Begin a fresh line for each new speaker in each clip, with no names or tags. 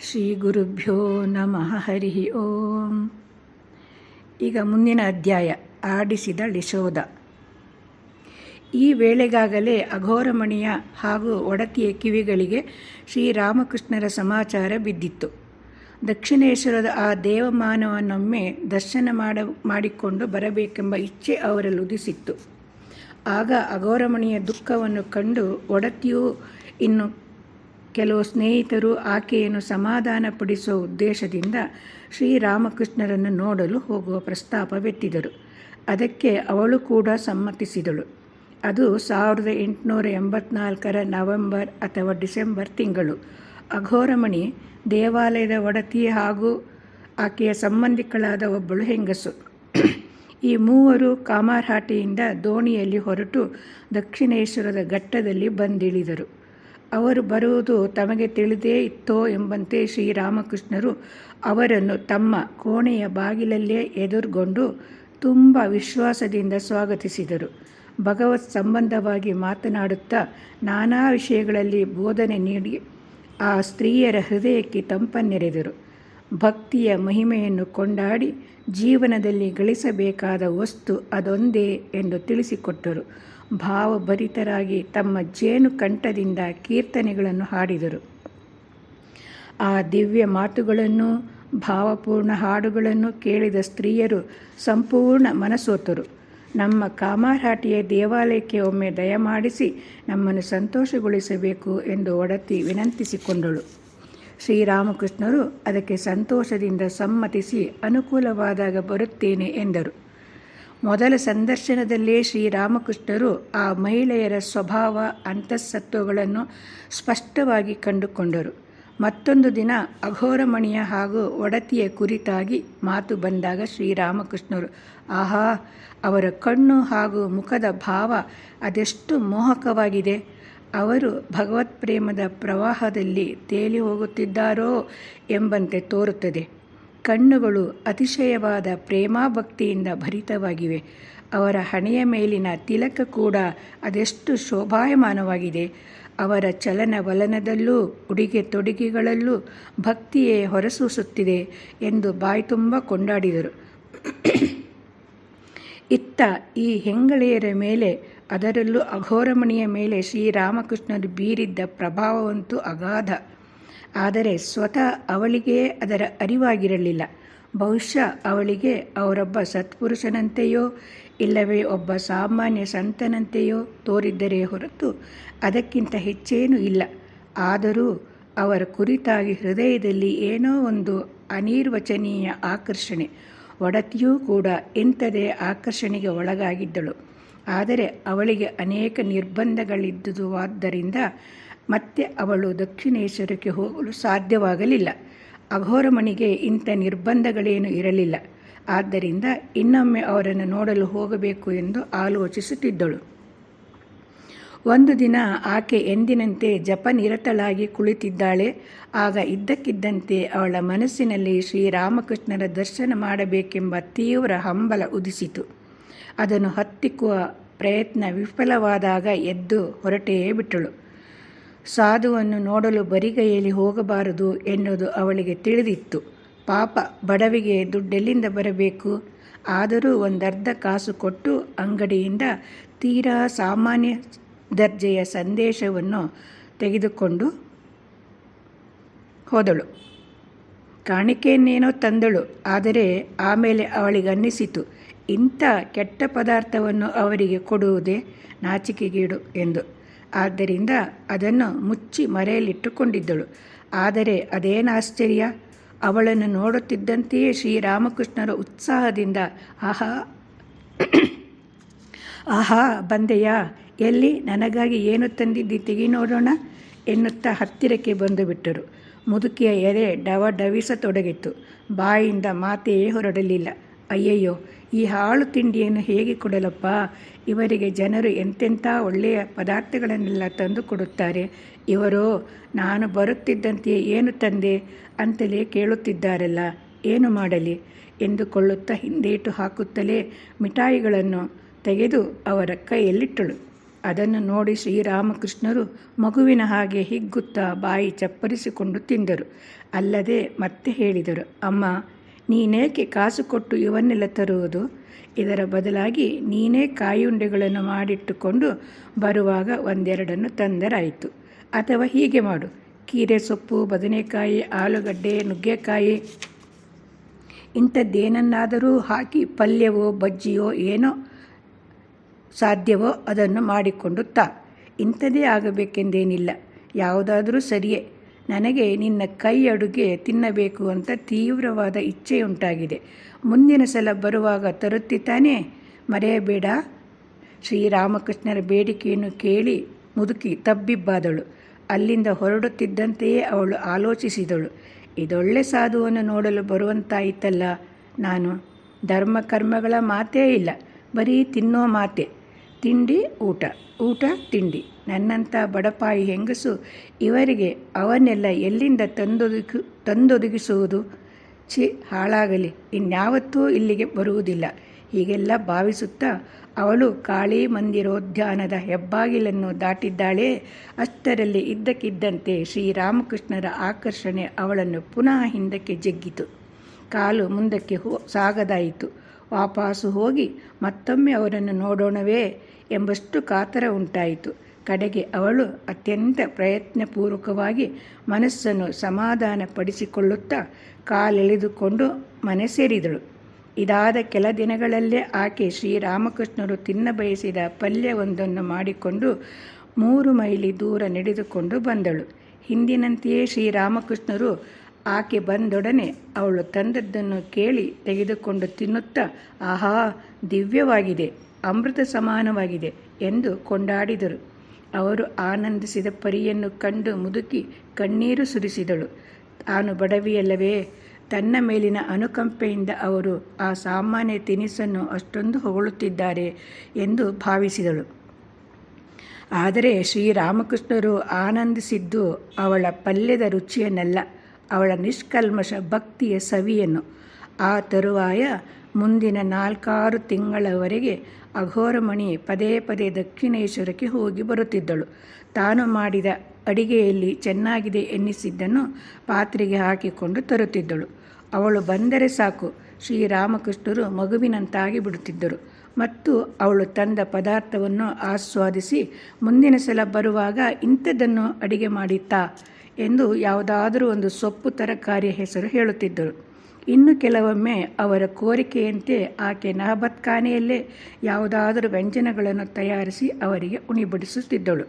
ಶ್ರೀ ಗುರುಭ್ಯೋ ನಮಃ ಹರಿ ಓಂ. ಈಗ ಮುಂದಿನ ಅಧ್ಯಾಯ, ಆಡಿಸಿದ ಲಿಶೋಧ. ಈ ವೇಳೆಗಾಗಲೇ ಅಘೋರಮಣಿಯ ಹಾಗೂ ಒಡತಿಯ ಕಿವಿಗಳಿಗೆ ಶ್ರೀರಾಮಕೃಷ್ಣರ ಸಮಾಚಾರ ಬಿದ್ದಿತ್ತು. ದಕ್ಷಿಣೇಶ್ವರದ ಆ ದೇವಮಾನವನ್ನೊಮ್ಮೆ ದರ್ಶನ ಮಾಡ, ಮಾಡಿಕೊಂಡು ಬರಬೇಕೆಂಬ ಇಚ್ಛೆ ಅವರಲ್ಲಿ ಉದಿಸಿತ್ತು. ಆಗ ಅಘೋರಮಣಿಯ ದುಃಖವನ್ನು ಕಂಡು ಒಡತಿಯು ಇನ್ನು ಕೆಲವು ಸ್ನೇಹಿತರು ಆಕೆಯನ್ನು ಸಮಾಧಾನಪಡಿಸುವ ಉದ್ದೇಶದಿಂದ ಶ್ರೀರಾಮಕೃಷ್ಣರನ್ನು ನೋಡಲು ಹೋಗುವ ಪ್ರಸ್ತಾಪವೆತ್ತಿದರು ಅದಕ್ಕೆ ಅವಳು ಕೂಡ ಸಮ್ಮತಿಸಿದಳು. ಅದು ಸಾವಿರದ ಎಂಟುನೂರ ಎಂಬತ್ನಾಲ್ಕರ ನವೆಂಬರ್ ಅಥವಾ ಡಿಸೆಂಬರ್ ತಿಂಗಳು. ಅಘೋರಮಣಿ ದೇವಾಲಯದ ಒಡತಿ ಹಾಗೂ ಆಕೆಯ ಸಂಬಂಧಿಕಳಾದ ಒಬ್ಬಳು ಹೆಂಗಸು. ಈ ಮೂವರು ಕಾಮಾರ್ಹಾಟಿಯಿಂದ ದೋಣಿಯಲ್ಲಿ ಹೊರಟು ದಕ್ಷಿಣೇಶ್ವರದ ಘಟ್ಟದಲ್ಲಿ ಬಂದಿಳಿದರು. ಅವರು ಬರುವುದು ತಮಗೆ ತಿಳಿದೇ ಇತ್ತೋ ಎಂಬಂತೆ ಶ್ರೀರಾಮಕೃಷ್ಣರು ಅವರನ್ನು ತಮ್ಮ ಕೋಣೆಯ ಬಾಗಿಲಲ್ಲೇ ಎದುರುಗೊಂಡು ತುಂಬ ವಿಶ್ವಾಸದಿಂದ ಸ್ವಾಗತಿಸಿದರು. ಭಗವತ್ ಸಂಬಂಧವಾಗಿ ಮಾತನಾಡುತ್ತಾ ನಾನಾ ವಿಷಯಗಳಲ್ಲಿ ಬೋಧನೆ ನೀಡಿ ಆ ಸ್ತ್ರೀಯರ ಹೃದಯಕ್ಕೆ ತಂಪನ್ನೆರೆದರು. ಭಕ್ತಿಯ ಮಹಿಮೆಯನ್ನು ಕೊಂಡಾಡಿ ಜೀವನದಲ್ಲಿ ಗಳಿಸಬೇಕಾದ ವಸ್ತು ಅದೊಂದೇ ಎಂದು ತಿಳಿಸಿಕೊಟ್ಟರು. ಭಾವಭರಿತರಾಗಿ ತಮ್ಮ ಜೇನು ಕಂಠದಿಂದ ಕೀರ್ತನೆಗಳನ್ನು ಹಾಡಿದರು. ಆ ದಿವ್ಯ ಮಾತುಗಳನ್ನು, ಭಾವಪೂರ್ಣ ಹಾಡುಗಳನ್ನು ಕೇಳಿದ ಸ್ತ್ರೀಯರು ಸಂಪೂರ್ಣ ಮನಸೋತರು. ನಮ್ಮ ಕಾಮಾರಾಟಿಯ ದೇವಾಲಯಕ್ಕೆ ಒಮ್ಮೆ ದಯಮಾಡಿಸಿ ನಮ್ಮನ್ನು ಸಂತೋಷಗೊಳಿಸಬೇಕು ಎಂದು ಒಡತಿ ವಿನಂತಿಸಿಕೊಂಡಳು. ಶ್ರೀರಾಮಕೃಷ್ಣರು ಅದಕ್ಕೆ ಸಂತೋಷದಿಂದ ಸಮ್ಮತಿಸಿ ಅನುಕೂಲವಾದಾಗ ಬರುತ್ತೇನೆ ಎಂದರು. ಮೊದಲ ಸಂದರ್ಶನದಲ್ಲೇ ಶ್ರೀರಾಮಕೃಷ್ಣರು ಆ ಮಹಿಳೆಯರ ಸ್ವಭಾವ ಅಂತಸ್ಸತ್ವಗಳನ್ನು ಸ್ಪಷ್ಟವಾಗಿ ಕಂಡುಕೊಂಡರು. ಮತ್ತೊಂದು ದಿನ ಅಘೋರಮಣಿಯ ಹಾಗೂ ಒಡತಿಯ ಕುರಿತಾಗಿ ಮಾತು ಬಂದಾಗ ಶ್ರೀರಾಮಕೃಷ್ಣರು, ಆಹಾ, ಅವರ ಕಣ್ಣು ಹಾಗೂ ಮುಖದ ಭಾವ ಅದೆಷ್ಟು ಮೋಹಕವಾಗಿದೆ. ಅವರು ಭಗವತ್ ಪ್ರೇಮದ ಪ್ರವಾಹದಲ್ಲಿ ತೇಲಿ ಹೋಗುತ್ತಿದ್ದಾರೋ ಎಂಬಂತೆ ತೋರುತ್ತದೆ. ಕಣ್ಣುಗಳು ಅತಿಶಯವಾದ ಪ್ರೇಮಾಭಕ್ತಿಯಿಂದ ಭರಿತವಾಗಿವೆ. ಅವರ ಹಣೆಯ ಮೇಲಿನ ತಿಲಕ ಕೂಡ ಅದೆಷ್ಟು ಶೋಭಾಯಮಾನವಾಗಿದೆ. ಅವರ ಚಲನವಲನದಲ್ಲೂ ಉಡುಗೆ ತೊಡುಗೆಗಳಲ್ಲೂ ಭಕ್ತಿಯೇ ಹೊರಸೂಸುತ್ತಿದೆ ಎಂದು ಬಾಯ್ತುಂಬ ಕೊಂಡಾಡಿದರು. ಇತ್ತ ಈ ಹೆಂಗಳೆಯರ ಮೇಲೆ, ಅದರಲ್ಲೂ ಅಘೋರಮಣಿಯ ಮೇಲೆ ಶ್ರೀರಾಮಕೃಷ್ಣರು ಬೀರಿದ್ದ ಪ್ರಭಾವವಂತೂ ಅಗಾಧ. ಆದರೆ ಸ್ವತಃ ಅವಳಿಗೆ ಅದರ ಅರಿವಾಗಿರಲಿಲ್ಲ. ಬಹುಶಃ ಅವಳಿಗೆ ಅವರೊಬ್ಬ ಸತ್ಪುರುಷನಂತೆಯೋ, ಇಲ್ಲವೇ ಒಬ್ಬ ಸಾಮಾನ್ಯ ಸಂತನಂತೆಯೋ ತೋರಿದ್ದರೇ ಹೊರತು ಅದಕ್ಕಿಂತ ಹೆಚ್ಚೇನೂ ಇಲ್ಲ. ಆದರೂ ಅವರ ಕುರಿತಾಗಿ ಹೃದಯದಲ್ಲಿ ಏನೋ ಒಂದು ಅನಿರ್ವಚನೀಯ ಆಕರ್ಷಣೆ, ಒಡತಿಯೂ ಕೂಡ ಇಂಥದೇ ಆಕರ್ಷಣೆಗೆ ಒಳಗಾಗಿದ್ದಳು. ಆದರೆ ಅವಳಿಗೆ ಅನೇಕ ನಿರ್ಬಂಧಗಳಿದ್ದುವಾದ್ದರಿಂದ ಮತ್ತೆ ಅವಳು ದಕ್ಷಿಣೇಶ್ವರಕ್ಕೆ ಹೋಗಲು ಸಾಧ್ಯವಾಗಲಿಲ್ಲ. ಅಘೋರಮಣಿಗೆ ಇಂಥ ನಿರ್ಬಂಧಗಳೇನು ಇರಲಿಲ್ಲ. ಆದ್ದರಿಂದ ಇನ್ನೊಮ್ಮೆ ಅವರನ್ನು ನೋಡಲು ಹೋಗಬೇಕು ಎಂದು ಆಲೋಚಿಸುತ್ತಿದ್ದಳು. ಒಂದು ದಿನ ಆಕೆ ಎಂದಿನಂತೆ ಜಪನಿರತಳಾಗಿ ಕುಳಿತಿದ್ದಾಳೆ. ಆಗ ಇದ್ದಕ್ಕಿದ್ದಂತೆ ಅವಳ ಮನಸ್ಸಿನಲ್ಲಿ ಶ್ರೀರಾಮಕೃಷ್ಣರ ದರ್ಶನ ಮಾಡಬೇಕೆಂಬ ತೀವ್ರ ಹಂಬಲ ಉದಿಸಿತು. ಅದನ್ನು ಹತ್ತಿಕ್ಕುವ ಪ್ರಯತ್ನ ವಿಫಲವಾದಾಗ ಎದ್ದು ಹೊರಟೇ ಬಿಟ್ಟಳು. ಸಾಧುವನ್ನು ನೋಡಲು ಬರಿಗೈಯಲ್ಲಿ ಹೋಗಬಾರದು ಎನ್ನುವುದು ಅವಳಿಗೆ ತಿಳಿದಿತ್ತು. ಪಾಪ, ಬಡವಿಗೆ ದುಡ್ಡೆಲ್ಲಿಂದ ಬರಬೇಕು? ಆದರೂ ಒಂದರ್ಧ ಕಾಸು ಕೊಟ್ಟು ಅಂಗಡಿಯಿಂದ ತೀರಾ ಸಾಮಾನ್ಯ ದರ್ಜೆಯ ಸಂದೇಶವನ್ನು ತೆಗೆದುಕೊಂಡು ಹೋದಳು. ಕಾಣಿಕೆಯನ್ನೇನೋ ತಂದಳು, ಆದರೆ ಆಮೇಲೆ ಅವಳಿಗನ್ನಿಸಿತು, ಇಂಥ ಕೆಟ್ಟ ಪದಾರ್ಥವನ್ನು ಅವರಿಗೆ ಕೊಡುವುದೇ ನಾಚಿಕೆಗೀಡು ಎಂದು. ಆದ್ದರಿಂದ ಅದನ್ನು ಮುಚ್ಚಿ ಮರೆಯಲ್ಲಿಟ್ಟುಕೊಂಡಿದ್ದಳು. ಆದರೆ ಅದೇನು ಆಶ್ಚರ್ಯ? ಅವಳನ್ನು ನೋಡುತ್ತಿದ್ದಂತೆಯೇ ಶ್ರೀರಾಮಕೃಷ್ಣರ ಉತ್ಸಾಹದಿಂದ, ಆಹಾ! ಆಹಾ, ಬಂದೆಯಾ? ಎಲ್ಲಿ? ನನಗಾಗಿ ಏನು ತಂದಿದ್ದಿ? ತೆಗಿ ನೋಡೋಣ ಎನ್ನುತ್ತಾ ಹತ್ತಿರಕ್ಕೆ ಬಂದು ಬಿಟ್ಟರು. ಮುದುಕಿಯ ಎದೆ ಡವ ಡವಿಸತೊಡಗಿತ್ತು ಬಾಯಿಂದ ಮಾತೆಯೇ ಹೊರಡಲಿಲ್ಲ. ಅಯ್ಯಯ್ಯೋ! ಈ ಹಾಳು ತಿಂಡಿಯನ್ನು ಹೇಗೆ ಕೊಡಲಪ್ಪ? ಇವರಿಗೆ ಜನರು ಎಂತೆಂಥ ಒಳ್ಳೆಯ ಪದಾರ್ಥಗಳನ್ನೆಲ್ಲ ತಂದು ಕೊಡುತ್ತಾರೆ. ಇವರು, ನಾನು ಬರುತ್ತಿದ್ದಂತೆಯೇ ಏನು ತಂದೆ ಅಂತಲೇ ಕೇಳುತ್ತಿದ್ದಾರಲ್ಲ. ಏನು ಮಾಡಲಿ ಎಂದುಕೊಳ್ಳುತ್ತಾ ಹಿಂದೇಟು ಹಾಕುತ್ತಲೇ ಮಿಠಾಯಿಗಳನ್ನು ತೆಗೆದು ಅವರ ಕೈಯಲ್ಲಿಟ್ಟಳು. ಅದನ್ನು ನೋಡಿ ಶ್ರೀರಾಮಕೃಷ್ಣರು ಮಗುವಿನ ಹಾಗೆ ಹಿಗ್ಗುತ್ತಾ ಬಾಯಿ ಚಪ್ಪರಿಸಿಕೊಂಡು ತಿಂದರು. ಅಲ್ಲದೆ ಮತ್ತೆ ಹೇಳಿದರು, ಅಮ್ಮ ನೀನೇಕೆ ಕಾಸು ಕೊಟ್ಟು ಇವನ್ನೆಲ್ಲ ತರುವುದು? ಇದರ ಬದಲಾಗಿ ನೀನೇ ಕಾಯುಂಡೆಗಳನ್ನು ಮಾಡಿಟ್ಟುಕೊಂಡು ಬರುವಾಗ ಒಂದೆರಡನ್ನು ತಂದರಾಯಿತು. ಅಥವಾ ಹೀಗೆ ಮಾಡು. ಕೀರೆ ಸೊಪ್ಪು, ಬದನೆಕಾಯಿ, ಆಲೂಗಡ್ಡೆ, ನುಗ್ಗೆಕಾಯಿ, ಇಂಥದ್ದೇನನ್ನಾದರೂ ಹಾಕಿ ಪಲ್ಯವೋ, ಬಜ್ಜಿಯೋ, ಏನೋ ಸಾಧ್ಯವೋ ಅದನ್ನು ಮಾಡಿಕೊಂಡು ತಾ. ಇಂಥದೇ ಆಗಬೇಕೆಂದೇನಿಲ್ಲ. ಯಾವುದಾದರೂ ಸರಿಯೇ. ನನಗೆ ನಿನ್ನ ಕೈ ಅಡುಗೆ ತಿನ್ನಬೇಕು ಅಂತ ತೀವ್ರವಾದ ಇಚ್ಛೆಯುಂಟಾಗಿದೆ. ಮುಂದಿನ ಸಲ ಬರುವಾಗ ತರುತ್ತಿ ತಾನೇ? ಮರೆಯಬೇಡ. ಶ್ರೀರಾಮಕೃಷ್ಣರ ಬೇಡಿಕೆಯನ್ನು ಕೇಳಿ ಮುದುಕಿ ತಬ್ಬಿಬ್ಬಾದಳು. ಅಲ್ಲಿಂದ ಹೊರಡುತ್ತಿದ್ದಂತೆಯೇ ಅವಳು ಆಲೋಚಿಸಿದಳು. ಇದೊಳ್ಳೆ ಸಾಧುವನ್ನು ನೋಡಲು ಬರುವಂತಾಯಿತಲ್ಲ. ನಾನು ಧರ್ಮ ಕರ್ಮಗಳ ಮಾತೇ ಇಲ್ಲ. ಬರೀ ತಿನ್ನೋ ಮಾತೆ. ತಿಂಡಿ, ಊಟ. ಊಟ, ತಿಂಡಿ. ನನ್ನಂಥ ಬಡಪಾಯಿ ಹೆಂಗಸು ಇವರಿಗೆ ಅವನ್ನೆಲ್ಲ ಎಲ್ಲಿಂದ ತಂದೊದಗಿ, ತಂದೊದಗಿಸುವುದು? ಛಿ, ಹಾಳಾಗಲಿ. ಇನ್ಯಾವತ್ತೂ ಇಲ್ಲಿಗೆ ಬರುವುದಿಲ್ಲ. ಹೀಗೆಲ್ಲ ಭಾವಿಸುತ್ತಾ ಅವಳು ಕಾಳಿ ಮಂದಿರೋದ್ಯಾನದ ಹೆಬ್ಬಾಗಿಲನ್ನು ದಾಟಿದ್ದಾಳೆ. ಅಷ್ಟರಲ್ಲಿ ಇದ್ದಕ್ಕಿದ್ದಂತೆ ಶ್ರೀರಾಮಕೃಷ್ಣರ ಆಕರ್ಷಣೆ ಅವಳನ್ನು ಪುನಃ ಹಿಂದಕ್ಕೆ ಜಗ್ಗಿತು. ಕಾಲು ಮುಂದಕ್ಕೆ ಹೋ, ಸಾಗದಾಯಿತು. ವಾಪಸ್ಸು ಹೋಗಿ ಮತ್ತೊಮ್ಮೆ ಅವರನ್ನು ನೋಡೋಣವೇ ಎಂಬಷ್ಟು ಕಾತರ ಉಂಟಾಯಿತು ಕಡೆಗೆ ಅವಳು ಅತ್ಯಂತ ಪ್ರಯತ್ನಪೂರ್ವಕವಾಗಿ ಮನಸ್ಸನ್ನು ಸಮಾಧಾನಪಡಿಸಿಕೊಳ್ಳುತ್ತಾ ಕಾಲೆಳೆದುಕೊಂಡು ಮನೆ ಸೇರಿದಳು. ಇದಾದ ಕೆಲ ದಿನಗಳಲ್ಲೇ ಆಕೆ ಶ್ರೀರಾಮಕೃಷ್ಣರು ತಿನ್ನ ಬಯಸಿದ ಪಲ್ಯವೊಂದನ್ನು ಮಾಡಿಕೊಂಡು ಮೂರು ಮೈಲಿ ದೂರ ನಡೆದುಕೊಂಡು ಬಂದಳು. ಹಿಂದಿನಂತೆಯೇ ಶ್ರೀರಾಮಕೃಷ್ಣರು ಆಕೆ ಬಂದೊಡನೆ ಅವಳು ತಂದದ್ದನ್ನು ಕೇಳಿ ತೆಗೆದುಕೊಂಡು ತಿನ್ನುತ್ತಾ, ಆಹಾ, ದಿವ್ಯವಾಗಿದೆ, ಅಮೃತ ಸಮಾನವಾಗಿದೆ ಎಂದು ಕೊಂಡಾಡಿದರು. ಅವರು ಆನಂದಿಸಿದ ಪರಿಯನ್ನು ಕಂಡು ಮುದುಕಿ ಕಣ್ಣೀರು ಸುರಿಸಿದಳು. ತಾನು ಬಡವಿಯಲ್ಲವೇ? ತನ್ನ ಮೇಲಿನ ಅನುಕಂಪೆಯಿಂದ ಅವರು ಆ ಸಾಮಾನ್ಯ ತಿನಿಸನ್ನು ಅಷ್ಟೊಂದು ಹೊಗಳುತ್ತಿದ್ದಾರೆ ಎಂದು ಭಾವಿಸಿದಳು. ಆದರೆ ಶ್ರೀರಾಮಕೃಷ್ಣರು ಆನಂದಿಸಿದ್ದು ಅವಳ ಪಲ್ಯದ ರುಚಿಯನ್ನಲ್ಲ, ಅವಳ ನಿಷ್ಕಲ್ಮಶ ಭಕ್ತಿಯ ಸವಿಯನ್ನು. ಆ ತರುವಾಯ ಮುಂದಿನ ನಾಲ್ಕಾರು ತಿಂಗಳವರೆಗೆ ಅಘೋರಮಣಿ ಪದೇ ಪದೇ ದಕ್ಷಿಣೇಶ್ವರಕ್ಕೆ ಹೋಗಿ ಬರುತ್ತಿದ್ದಳು. ತಾನು ಮಾಡಿದ ಅಡಿಗೆಯಲ್ಲಿ ಚೆನ್ನಾಗಿದೆ ಎನ್ನಿಸಿದ್ದನ್ನು ಪಾತ್ರೆಗೆ ಹಾಕಿಕೊಂಡು ತರುತ್ತಿದ್ದಳು. ಅವಳು ಬಂದರೆ ಸಾಕು, ಶ್ರೀರಾಮಕೃಷ್ಣರು ಮಗುವಿನಂತಾಗಿ ಬಿಡುತ್ತಿದ್ದರು. ಮತ್ತು ಅವಳು ತಂದ ಪದಾರ್ಥವನ್ನು ಆಸ್ವಾದಿಸಿ, ಮುಂದಿನ ಸಲ ಬರುವಾಗ ಇಂಥದ್ದನ್ನು ಅಡಿಗೆ ಮಾಡಿತ್ತಾ ಎಂದು ಯಾವುದಾದರೂ ಒಂದು ಸೊಪ್ಪು ತರಕಾರಿಯ ಹೆಸರು ಹೇಳುತ್ತಿದ್ದರು. ಇನ್ನು ಕೆಲವೊಮ್ಮೆ ಅವರ ಕೋರಿಕೆಯಂತೆ ಆಕೆ ನಹಬತ್ಖಾನೆಯಲ್ಲೇ ಯಾವುದಾದರೂ ವ್ಯಂಜನಗಳನ್ನು ತಯಾರಿಸಿ ಅವರಿಗೆ ಉಣಿಬಡಿಸುತ್ತಿದ್ದಳು.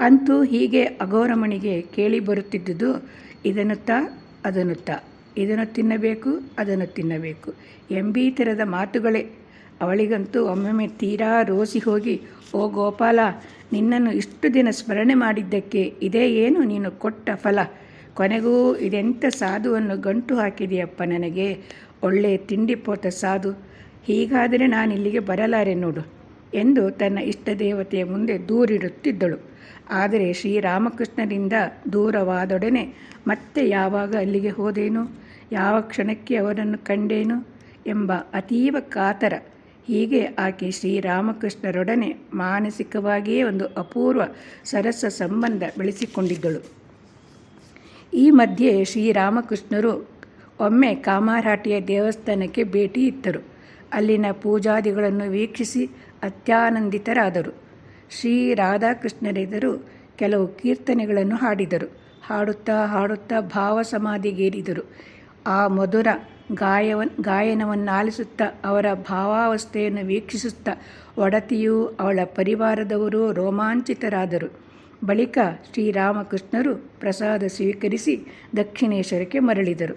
ಅಂತೂ ಹೀಗೆ ಅಘೋರಮಣಿಗೆ ಕೇಳಿ ಬರುತ್ತಿದ್ದುದು, ಇದನ್ನು ತಾ, ಅದನ್ನು ತಾ, ಇದನ್ನು ತಿನ್ನಬೇಕು, ಅದನ್ನು ತಿನ್ನಬೇಕು ಎಂಬೀತರದ ಮಾತುಗಳೇ. ಅವಳಿಗಂತೂ ಒಮ್ಮೊಮ್ಮೆ ತೀರಾ ರೋಸಿ ಹೋಗಿ, ಓ ಗೋಪಾಲ, ನಿನ್ನನ್ನು ಇಷ್ಟು ದಿನ ಸ್ಮರಣೆ ಮಾಡಿದ್ದಕ್ಕೆ ಇದೇ ಏನು ನೀನು ಕೊಟ್ಟ ಫಲ? ಕೊನೆಗೂ ಇದೆಂಥ ಸಾಧುವನ್ನು ಗಂಟು ಹಾಕಿದೆಯಪ್ಪ ನನಗೆ? ಒಳ್ಳೆಯ ತಿಂಡಿ ಪೋತ ಸಾಧು. ಹೀಗಾದರೆ ನಾನಿಲ್ಲಿಗೆ ಬರಲಾರೆ ನೋಡು ಎಂದು ತನ್ನ ಇಷ್ಟ ದೇವತೆಯ ಮುಂದೆ ದೂರಿಡುತ್ತಿದ್ದಳು. ಆದರೆ ಶ್ರೀರಾಮಕೃಷ್ಣರಿಂದ ದೂರವಾದೊಡನೆ ಮತ್ತೆ ಯಾವಾಗ ಅಲ್ಲಿಗೆ ಹೋದೇನು? ಯಾವ ಕ್ಷಣಕ್ಕೆ ಅವರನ್ನು ಕಂಡೇನು? ಎಂಬ ಅತೀವ ಕಾತರ. ಹೀಗೆ ಆಕೆ ಶ್ರೀರಾಮಕೃಷ್ಣರೊಡನೆ ಮಾನಸಿಕವಾಗಿಯೇ ಒಂದು ಅಪೂರ್ವ ಸರಸ ಸಂಬಂಧ ಬೆಳೆಸಿಕೊಂಡಿದ್ದಳು. ಈ ಮಧ್ಯೆ ಶ್ರೀರಾಮಕೃಷ್ಣರು ಒಮ್ಮೆ ಕಾಮಾರಾಟಿಯ ದೇವಸ್ಥಾನಕ್ಕೆ ಭೇಟಿ ಇತ್ತರು ಅಲ್ಲಿನ ಪೂಜಾದಿಗಳನ್ನು ವೀಕ್ಷಿಸಿ ಅತ್ಯಾನಂದಿತರಾದರು. ಶ್ರೀ ರಾಧಾಕೃಷ್ಣರೆದರು ಕೆಲವು ಕೀರ್ತನೆಗಳನ್ನು ಹಾಡಿದರು. ಹಾಡುತ್ತಾ ಹಾಡುತ್ತಾ ಭಾವ ಸಮಾಧಿಗೇರಿದರು ಆ ಮಧುರ ಗಾಯವನ್ ಗಾಯನವನ್ನಾಲಿಸುತ್ತಾ ಅವರ ಭಾವಾವಸ್ಥೆಯನ್ನು ವೀಕ್ಷಿಸುತ್ತಾ ಒಡತಿಯೂ ಅವಳ ಪರಿವಾರದವರು ರೋಮಾಂಚಿತರಾದರು. ಬಳಿಕ ಶ್ರೀರಾಮಕೃಷ್ಣರು ಪ್ರಸಾದ ಸ್ವೀಕರಿಸಿ ದಕ್ಷಿಣೇಶ್ವರಕ್ಕೆ ಮರಳಿದರು.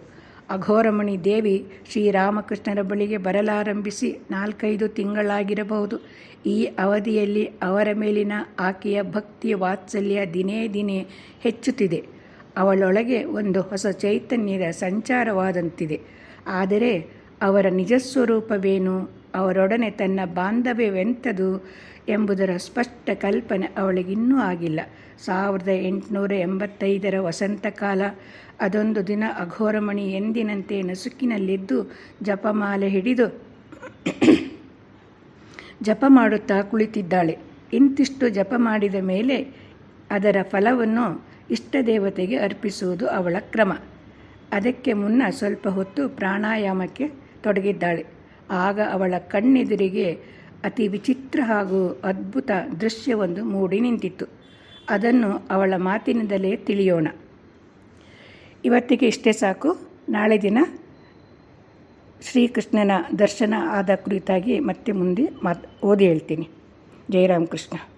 ಅಘೋರಮಣಿ ದೇವಿ ಶ್ರೀರಾಮಕೃಷ್ಣರ ಬಳಿಗೆ ಬರಲಾರಂಭಿಸಿ ನಾಲ್ಕೈದು ತಿಂಗಳಾಗಿರಬಹುದು. ಈ ಅವಧಿಯಲ್ಲಿ ಅವರ ಮೇಲಿನ ಆಕೆಯ ಭಕ್ತಿ ವಾತ್ಸಲ್ಯ ದಿನೇ ದಿನೇ ಹೆಚ್ಚುತ್ತಿದೆ. ಅವಳೊಳಗೆ ಒಂದು ಹೊಸ ಚೈತನ್ಯದ ಸಂಚಾರವಾದಂತಿದೆ. ಆದರೆ ಅವರ ನಿಜಸ್ವರೂಪವೇನು? ಅವರೊಡನೆ ತನ್ನ ಬಾಂಧವ್ಯವೆಂಥದು ಎಂಬುದರ ಸ್ಪಷ್ಟ ಕಲ್ಪನೆ ಅವಳಿಗಿನ್ನೂ ಆಗಿಲ್ಲ. ಸಾವಿರದ ಎಂಟುನೂರ ಎಂಬತ್ತೈದರ ವಸಂತಕಾಲ, ಅದೊಂದು ದಿನ ಅಘೋರಮಣಿ ಎಂದಿನಂತೆ ನಸುಕಿನಲ್ಲಿದ್ದು ಜಪಮಾಲೆ ಹಿಡಿದು ಜಪ ಮಾಡುತ್ತಾ ಕುಳಿತಿದ್ದಾಳೆ. ಇಂತಿಷ್ಟು ಜಪ ಮಾಡಿದ ಮೇಲೆ ಅದರ ಫಲವನ್ನು ಇಷ್ಟ ದೇವತೆಗೆ ಅರ್ಪಿಸುವುದು ಅವಳ ಕ್ರಮ. ಅದಕ್ಕೆ ಮುನ್ನ ಸ್ವಲ್ಪ ಹೊತ್ತು ಪ್ರಾಣಾಯಾಮಕ್ಕೆ ತೊಡಗಿದ್ದಾಳೆ. ಆಗ ಅವಳ ಕಣ್ಣೆದುರಿಗೆ ಅತಿ ವಿಚಿತ್ರ ಹಾಗೂ ಅದ್ಭುತ ದೃಶ್ಯವೊಂದು ಮೂಡಿ ನಿಂತಿತ್ತು. ಅದನ್ನು ಅವಳ ಮಾತಿನಿಂದಲೇ ತಿಳಿಯೋಣ. ಇವತ್ತಿಗೆ ಇಷ್ಟೇ ಸಾಕು. ನಾಳೆ ದಿನ ಶ್ರೀಕೃಷ್ಣನ ದರ್ಶನ ಆದ ಕುರಿತಾಗಿ ಮತ್ತೆ ಮುಂದೆ ಮಾತು, ಓದಿ ಹೇಳ್ತೀನಿ. ಜಯರಾಮ್ ಕೃಷ್ಣ